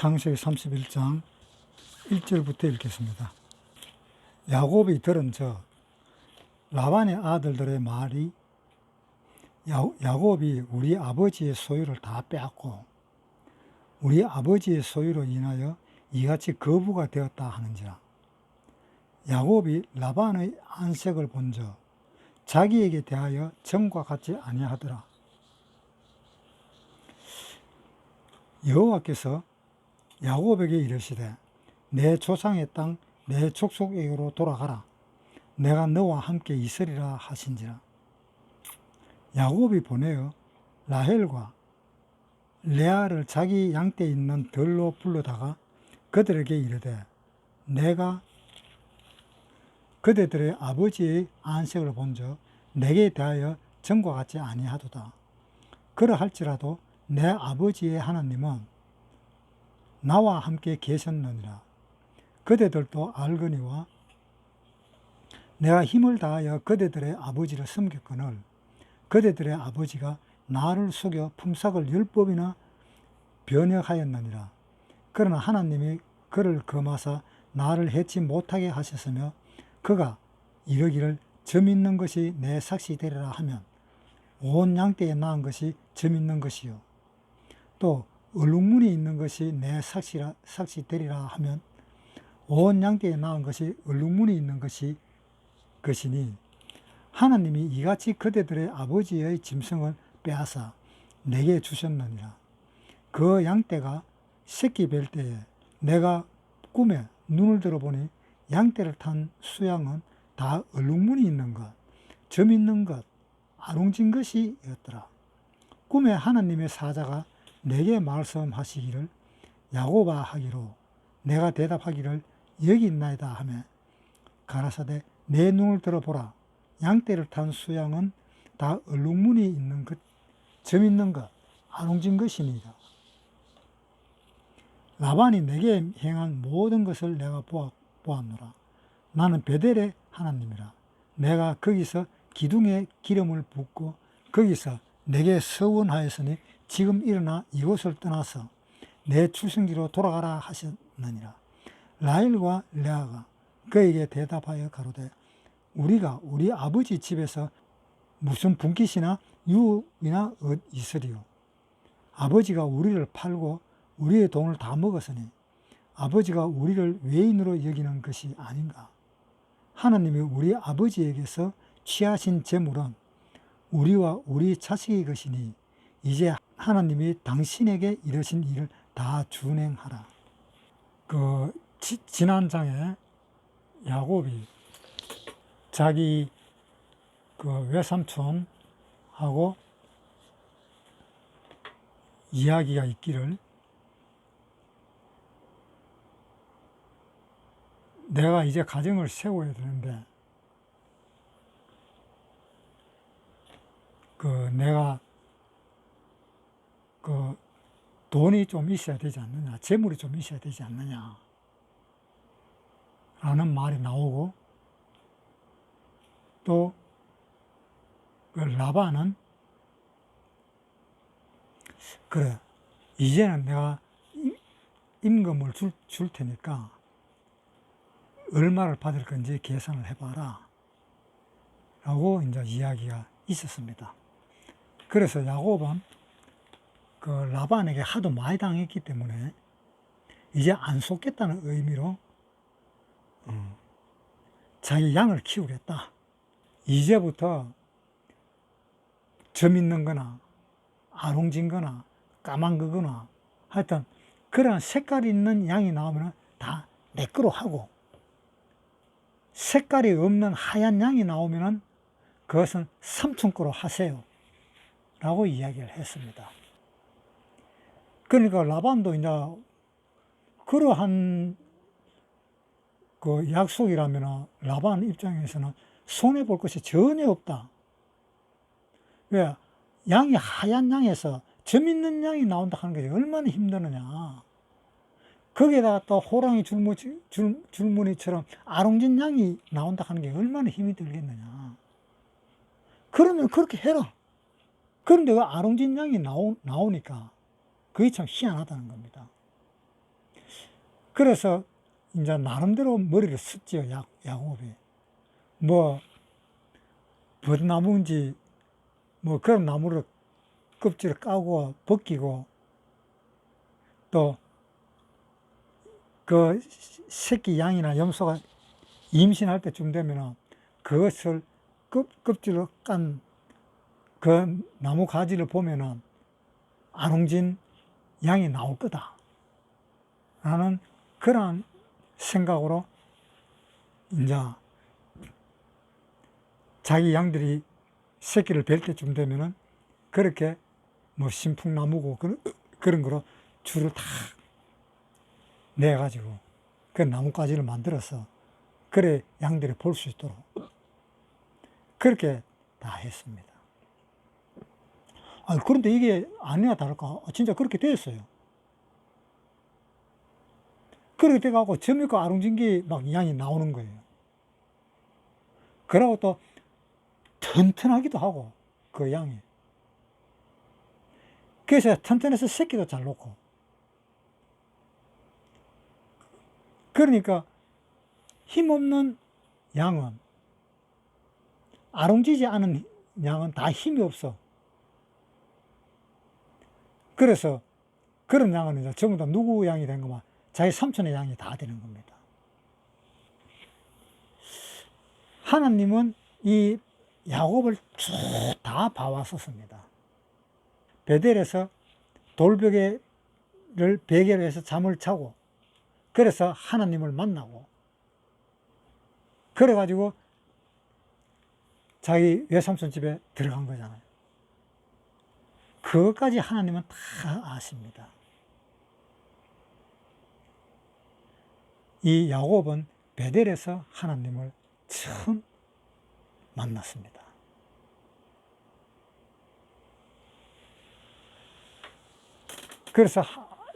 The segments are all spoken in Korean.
창세기 31장 1절부터 읽겠습니다. 야곱이 들은 저 라반의 아들들의 말이 야, 야곱이 우리 아버지의 소유를 다 빼앗고 우리 아버지의 소유로 인하여 이같이 거부가 되었다 하는지라 야곱이 라반의 안색을 본저 자기에게 대하여 정과 같지 아니하더라 여호와께서 야곱에게 이르시되 내 조상의 땅 내 족속에게로 돌아가라. 내가 너와 함께 있으리라 하신지라. 야곱이 보내어 라헬과 레아를 자기 양떼 있는 들로 불러다가 그들에게 이르되 내가 그대들의 아버지의 안색을 본즉 내게 대하여 전과 같지 아니하도다. 그러할지라도 내 아버지의 하나님은 나와 함께 계셨느니라 그대들도 알거니와 내가 힘을 다하여 그대들의 아버지를 섬겼거늘 그대들의 아버지가 나를 속여 품삯을 열 법이나 변혁하였느니라. 그러나 하나님이 그를 금하사 나를 해치 못하게 하셨으며 그가 이르기를 점 있는 것이 내 삭시 되리라 하면 온 양떼에 낳은 것이 점 있는 것이요 또 얼룩무늬 있는 것이 내 삭시라, 삭시 되리라 하면 온 양떼에 낳은 것이 얼룩무늬 있는 것이 것이니 하나님이 이같이 그대들의 아버지의 짐승을 빼앗아 내게 주셨느니라. 그 양떼가 새끼 뵐 때에 내가 꿈에 눈을 들어보니 양떼를 탄 수양은 다 얼룩무늬 있는 것, 점 있는 것, 아롱진 것이었더라. 꿈에 하나님의 사자가 내게 말씀하시기를 야고바 하기로 내가 대답하기를 여기 있나이다 하며 가라사대 내 눈을 들어보라 양떼를 탄 수양은 다 얼룩무늬 있는 것, 점 있는 것, 아롱진 것이니라. 라반이 내게 행한 모든 것을 내가 보았, 보았노라. 나는 베델의 하나님이라. 내가 거기서 기둥에 기름을 붓고 거기서 내게 서원하였으니 지금 일어나 이곳을 떠나서 내 출생지로 돌아가라 하셨느니라. 라일과 레아가 그에게 대답하여 가로되 우리가 우리 아버지 집에서 무슨 분깃이나 유이나 있으리요. 아버지가 우리를 팔고 우리의 돈을 다 먹었으니 아버지가 우리를 외인으로 여기는 것이 아닌가. 하나님이 우리 아버지에게서 취하신 재물은 우리와 우리 자식의 것이니 이제 하나님이 당신에게 이러신 일을 다 준행하라. 그 지, 지난 장에 야곱이 자기 그 외삼촌하고 이야기가 있기를 내가 이제 가정을 세워야 되는데 그 내가 그 돈이 좀 있어야 되지 않느냐 재물이 좀 있어야 되지 않느냐 라는 말이 나오고 또 그 라반은 그래 이제는 내가 임- 임금을 줄, 줄 테니까 얼마를 받을 건지 계산을 해봐라 라고 이제 이야기가 있었습니다. 그래서 야곱은 그 라반에게 하도 많이 당했기 때문에 이제 안 속겠다는 의미로 어, 자기 양을 키우겠다. 이제부터 점 있는 거나 아롱진 거나 까만 거거나 하여튼 그런 색깔 있는 양이 나오면 다 내 거로 하고 색깔이 없는 하얀 양이 나오면 그것은 삼촌 거로 하세요. 라고 이야기를 했습니다. 그러니까 라반도 이제 그러한 그 약속이라면 라반 입장에서는 손해 볼 것이 전혀 없다. 왜? 양이 하얀 양에서 점 있는 양이 나온다 하는 것이 얼마나 힘드느냐. 거기에다가 또 호랑이 줄무, 줄, 줄무늬처럼 아롱진 양이 나온다 하는 게 얼마나 힘이 들겠느냐. 그러면 그렇게 해라. 그런데 그 아롱진 양이 나오, 나오니까 그게 참 희한하다는 겁니다. 그래서 이제 나름대로 머리를 썼지요, 야, 야곱이. 뭐, 벚나무인지, 뭐 그런 나무를 껍질을 까고 벗기고, 또, 그 새끼 양이나 염소가 임신할 때쯤 되면은 그것을 껍, 껍질로 깐 그 나무 가지를 보면은 안홍진 양이 나올 거다. 라는 그런 생각으로 이제 자기 양들이 새끼를 뵐 때쯤 되면은 그렇게 뭐 신풍나무고 그런, 그런 거로 줄을 다 내가지고 그 나뭇가지를 만들어서 그래 양들이 볼 수 있도록 그렇게 다 했습니다. 아, 그런데 이게 아니나 다를까 진짜 그렇게 됐어요. 그렇게 돼가고 점유고 아롱진기 막 양이 나오는 거예요. 그러고 또 튼튼하기도 하고 그 양이. 그래서 튼튼해서 새끼도 잘 놓고. 그러니까 힘없는 양은 아롱지지 않은 양은 다 힘이 없어. 그래서 그런 양은 이제 전부 다 누구 양이 된 거만 자기 삼촌의 양이 다 되는 겁니다. 하나님은 이 야곱을 쭉 다 봐왔었습니다. 베델에서 돌베개를 베개로 해서 잠을 자고 그래서 하나님을 만나고 그래가지고 자기 외삼촌 집에 들어간 거잖아요. 그것까지 하나님은 다 아십니다. 이 야곱은 베델에서 하나님을 처음 만났습니다. 그래서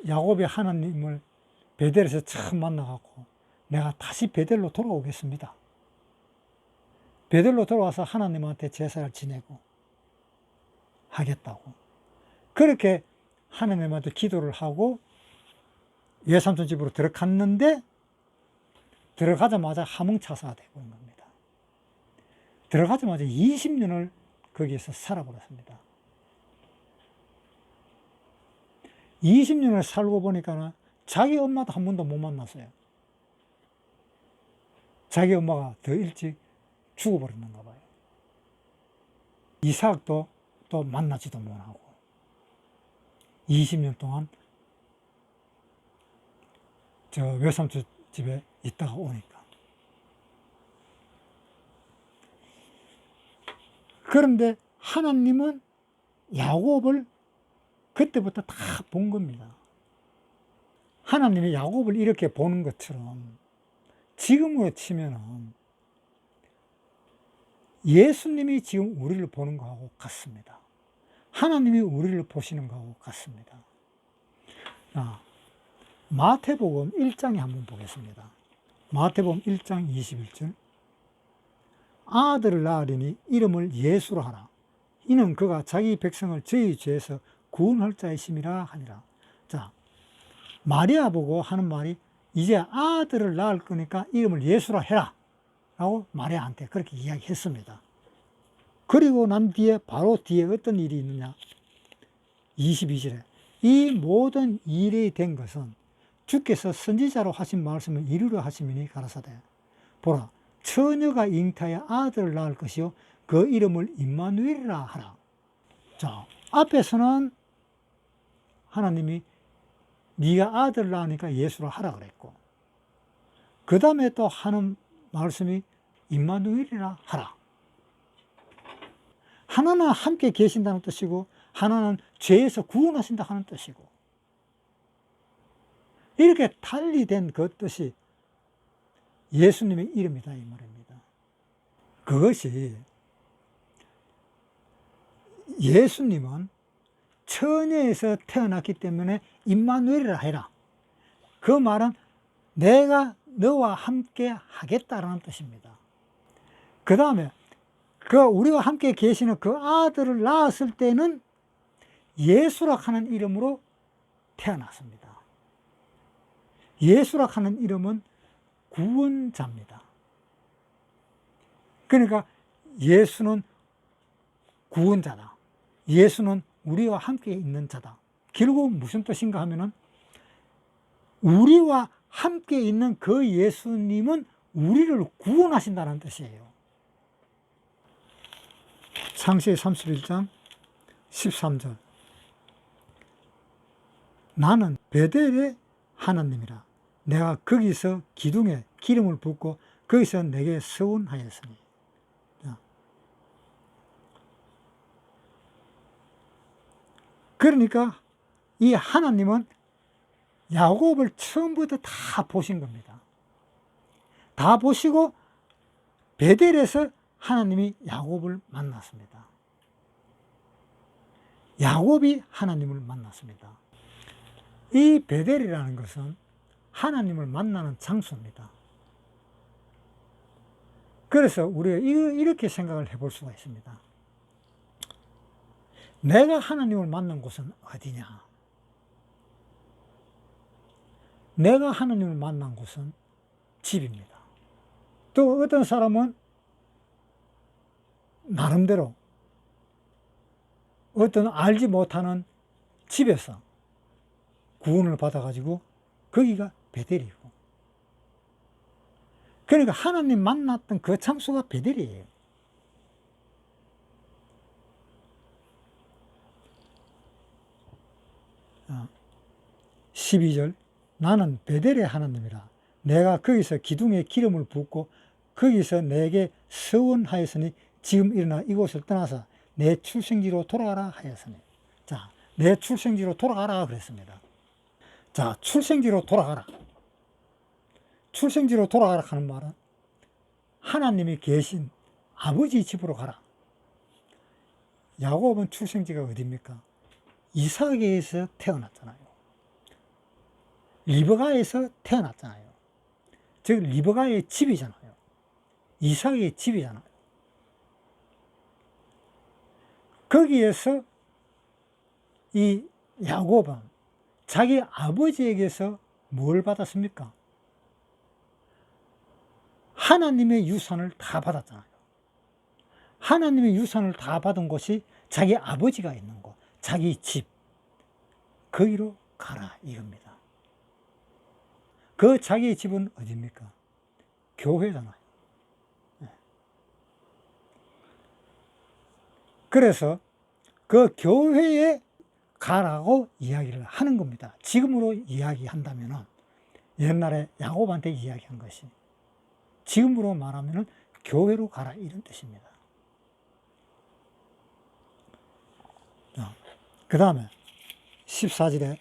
야곱이 하나님을 베델에서 처음 만나갖고 내가 다시 베델로 돌아오겠습니다. 베델로 돌아와서 하나님한테 제사를 지내고 하겠다고. 그렇게 하나님한테 기도를 하고 예삼촌 집으로 들어갔는데 들어가자마자 하몽차사가 되고 있는 겁니다. 들어가자마자 20년을 거기에서 살아버렸습니다. 20년을 살고 보니까는 자기 엄마도 한 번도 못 만났어요. 자기 엄마가 더 일찍 죽어버렸는가 봐요. 이삭도 또 만나지도 못하고 20년 동안 저 외삼촌 집에 있다가 오니까 그런데 하나님은 야곱을 그때부터 다 본 겁니다. 하나님이 야곱을 이렇게 보는 것처럼 지금으로 치면은 예수님이 지금 우리를 보는 거하고 같습니다. 하나님이 우리를 보시는 거하고 같습니다. 자, 마태복음 1장에 한번 보겠습니다. 마태복음 1장 21절. 아들을 낳으리니 이름을 예수로 하라. 이는 그가 자기 백성을 저희 죄에서 구원할 자이심이라 하니라. 자, 마리아 보고 하는 말이 이제 아들을 낳을 거니까 이름을 예수라 해라. 라고 마리아한테 그렇게 이야기했습니다. 그리고 난 뒤에 바로 뒤에 어떤 일이 있느냐? 22절에 이 모든 일이 된 것은 주께서 선지자로 하신 말씀을 이루려 하심이니 가라사대 보라 처녀가 잉타하여 아들을 낳을 것이요 그 이름을 임마누엘이라 하라. 자 앞에서는 하나님이 네가 아들 낳으니까 예수를 하라 그랬고 그 다음에 또 하는 말씀이 임마누엘이라 하라. 하나는 함께 계신다는 뜻이고 하나는 죄에서 구원하신다 하는 뜻이고 이렇게 달리된 그 뜻이 예수님의 이름이다 이 말입니다. 그것이 예수님은 처녀에서 태어났기 때문에 임마누엘이라 해라. 그 말은 내가 너와 함께 하겠다라는 뜻입니다. 그 다음에 그 우리와 함께 계시는 그 아들을 낳았을 때는 예수라 하는 이름으로 태어났습니다. 예수라 하는 이름은 구원자입니다. 그러니까 예수는 구원자다. 예수는 우리와 함께 있는 자다. 결국 무슨 뜻인가 하면은 우리와 함께 있는 그 예수님은 우리를 구원하신다는 뜻이에요. 창세기 31장 13절. 나는 베델의 하나님이라. 내가 거기서 기둥에 기름을 붓고 거기서 내게 서운하였으니. 자. 그러니까 이 하나님은 야곱을 처음부터 다 보신 겁니다. 다 보시고 베델에서 하나님이 야곱을 만났습니다. 야곱이 하나님을 만났습니다. 이 베델이라는 것은 하나님을 만나는 장소입니다. 그래서 우리가 이렇게 생각을 해볼 수가 있습니다. 내가 하나님을 만난 곳은 어디냐? 내가 하나님을 만난 곳은 집입니다. 또 어떤 사람은 나름대로 어떤 알지 못하는 집에서 구원을 받아가지고 거기가 베델이고. 그러니까 하나님 만났던 그 장소가 베델이에요. 어, 12절 나는 베델의 하나님이라 내가 거기서 기둥에 기름을 붓고 거기서 내게 서원하였으니 지금 일어나 이곳을 떠나서 내 출생지로 돌아가라 하였으니 자, 내 출생지로 돌아가라 그랬습니다. 자, 출생지로 돌아가라. 출생지로 돌아가라 하는 말은 하나님이 계신 아버지 집으로 가라. 야곱은 출생지가 어디입니까? 이삭에서 태어났잖아요. 리버가에서 태어났잖아요. 즉 리버가의 집이잖아요. 이삭의 집이잖아요. 거기에서 이 야곱은 자기 아버지에게서 뭘 받았습니까? 하나님의 유산을 다 받았잖아요. 하나님의 유산을 다 받은 곳이 자기 아버지가 있는 곳, 자기 집. 거기로 가라 이겁니다. 그 자기의 집은 어디입니까? 교회잖아요. 그래서 그 교회에 가라고 이야기를 하는 겁니다. 지금으로 이야기한다면 옛날에 야곱한테 이야기한 것이 지금으로 말하면 교회로 가라 이런 뜻입니다. 그 다음에 14절에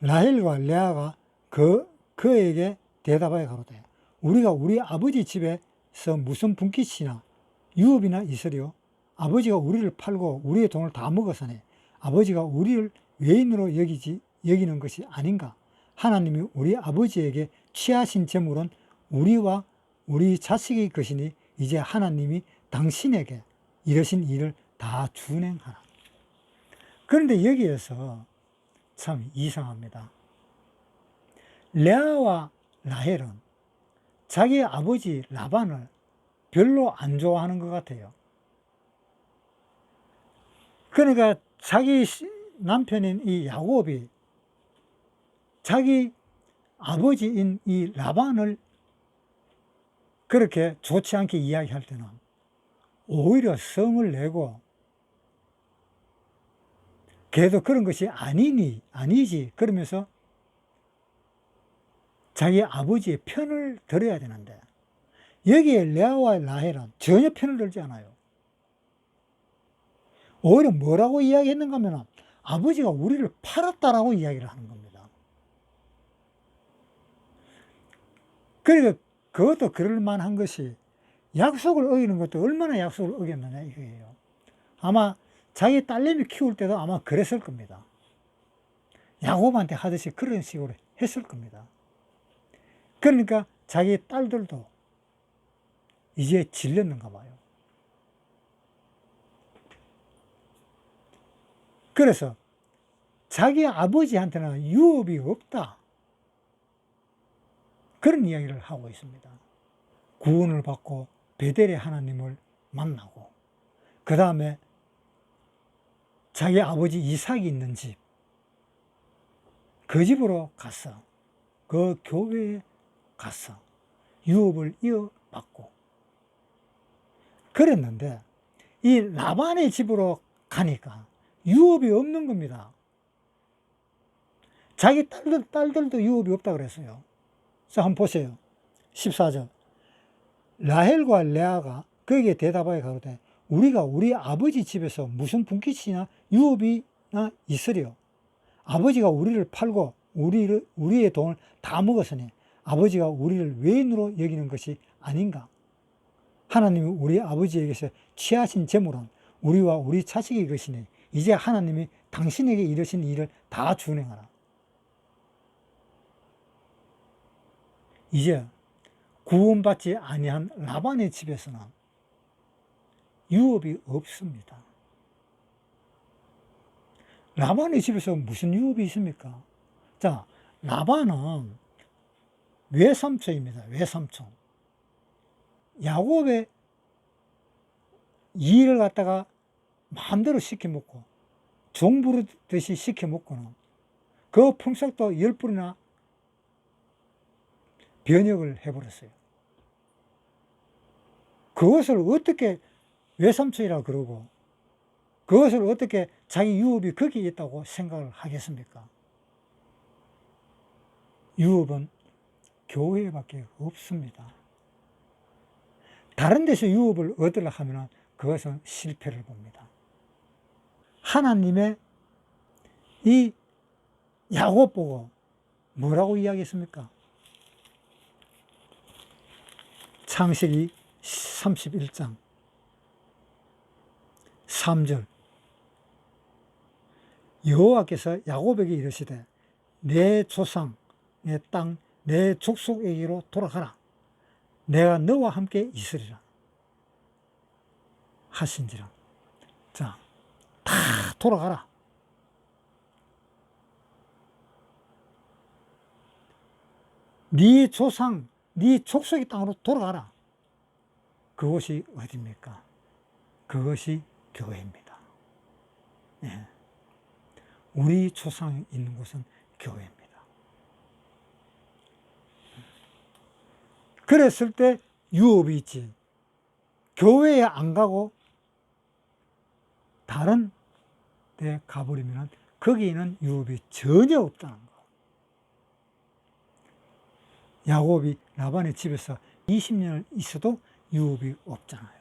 라헬과 레아가 그 그에게 대답하여 가로되 우리가 우리 아버지 집에서 무슨 분깃이나 유업이나 있으리요 아버지가 우리를 팔고 우리의 돈을 다 먹었으니 아버지가 우리를 외인으로 여기지 여기는 것이 아닌가 하나님이 우리 아버지에게 취하신 재물은 우리와 우리 자식의 것이니 이제 하나님이 당신에게 이러신 일을 다 준행하라. 그런데 여기에서 참 이상합니다. 레아와 라헬은 자기 아버지 라반을 별로 안 좋아하는 것 같아요. 그러니까 자기 남편인 이 야곱이 자기 아버지인 이 라반을 그렇게 좋지 않게 이야기할 때는 오히려 성을 내고 걔도 그런 것이 아니니 아니지 그러면서 자기 아버지의 편을 들어야 되는데 여기에 레아와 라헬은 전혀 편을 들지 않아요. 오히려 뭐라고 이야기했는가 하면 아버지가 우리를 팔았다라고 이야기를 하는 겁니다. 그러니까 그것도 그럴 만한 것이 약속을 어기는 것도 얼마나 약속을 어겼느냐 이거예요. 아마 자기 딸내미 키울 때도 아마 그랬을 겁니다. 야곱한테 하듯이 그런 식으로 했을 겁니다. 그러니까 자기 딸들도 이제 질렸는가 봐요. 그래서 자기 아버지한테는 유업이 없다. 그런 이야기를 하고 있습니다. 구원을 받고 베델의 하나님을 만나고 그 다음에 자기 아버지 이삭이 있는 집, 그 집으로 갔어. 그 교회에 갔어. 유업을 이어받고. 그랬는데, 이 라반의 집으로 가니까 유업이 없는 겁니다. 자기 딸들, 딸들도 유업이 없다 그랬어요. 자, 한번 보세요. 14절. 라헬과 레아가 거기에 대답하여 가로되 우리가 우리 아버지 집에서 무슨 분깃이나 유업이나 있으리요. 아버지가 우리를 팔고 우리를, 우리의 돈을 다 먹었으니 아버지가 우리를 외인으로 여기는 것이 아닌가. 하나님이 우리 아버지에게서 취하신 재물은 우리와 우리 자식의 것이니 이제 하나님이 당신에게 이르신 일을 다 준행하라. 이제 구원받지 아니한 라반의 집에서는 유업이 없습니다. 라반의 집에서 무슨 유업이 있습니까? 자, 라반은 외삼촌입니다. 외삼촌. 야곱의 일을 갖다가 마음대로 시켜 먹고 종부르듯이 시켜 먹고는 그 품삯도 열 불이나 변역을 해버렸어요. 그것을 어떻게 외삼촌이라 그러고 그것을 어떻게 자기 유업이 거기에 있다고 생각을 하겠습니까? 유업은 교회밖에 없습니다. 다른 데서 유업을 얻으려 하면 그것은 실패를 봅니다. 하나님의 이 야곱 보고 뭐라고 이야기했습니까? 창세기 31장 3절. 여호와께서 야곱에게 이르시되 내 조상 내 땅 내 족속에게로 돌아가라. 내가 너와 함께 있으리라. 하신지라. 자 다 돌아가라 네 조상 네 족속의 땅으로 돌아가라 그것이 어디입니까? 그것이 교회입니다. 예. 우리 조상이 있는 곳은 교회입니다. 그랬을 때 유업이 있지. 교회에 안 가고 다른 데 가버리면 거기에는 유업이 전혀 없다는 거. 야곱이 라반의 집에서 20년을 있어도 유업이 없잖아요.